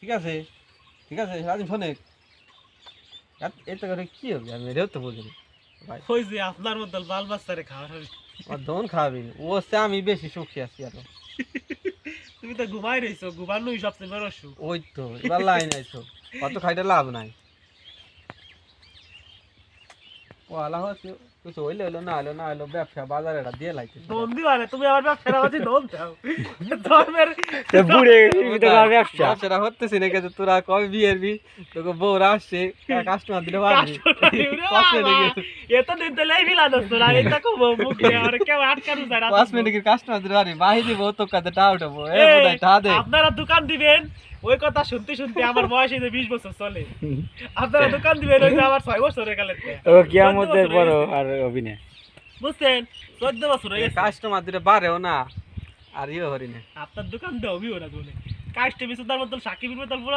ঠিক আছে? ঠিক আছে রাজিম শোনে এতে করে কি হবে? আমি এটাও তো ভাই। ওই যে আপনার মতো বাল বাচ্চারে খাওয়ার দন খাবি। ও সে আমি বেশি সুখী আছি আর। তুমি তো ঘুমাই রইছো ঘুমানোই সবচেয়ে বড় সুখ। ওই তো এবার লাইন আইছো কত খাইতে লাভ নাই। ও আলা হচ্ছে কিছু হইলে হইল না হইল না হইল ব্যবসা বাজারে এটা দিয়ে লাইতে দম দিবা না তুমি আমার ব্যবসার মাঝে দম দাও। ধর্মের বুড়ে ব্যবসা ব্যবসাটা হতেছে না কিন্তু তোরা কবে বিয়ের বি তোকে বউরা আসছে কাস্টমার দিলে পারবি। পাঁচ মিনিট এত দিন তো লাই ফিলা দোস্ত না এটা কো মুখে আর কেউ আটকানো যায় পাঁচ মিনিটের কাস্টমার দিলে পারবি। বাহি দিব তো কাতে টা উঠাবো এ বোধহয় টা দে। আপনারা দোকান দিবেন ওই কথা শুনতে শুনতে আমার বয়স এই যে বিশ বছর চলে। আপনারা দোকান দিবেন ওই যে আমার ছয় বছর হয়ে গেলে ও কিয়ামতের বড় আর অভিনয়। বুঝছেন? চোদ্দ বছর হয়ে গেছে। কাস্টমার দিলে বাড়েও না আর ইয়ে হরি না। আপনার দোকান দেওয়া না বলে। কাস্টে বিশুদ্ধার মতন সাকিবের মতন পুরো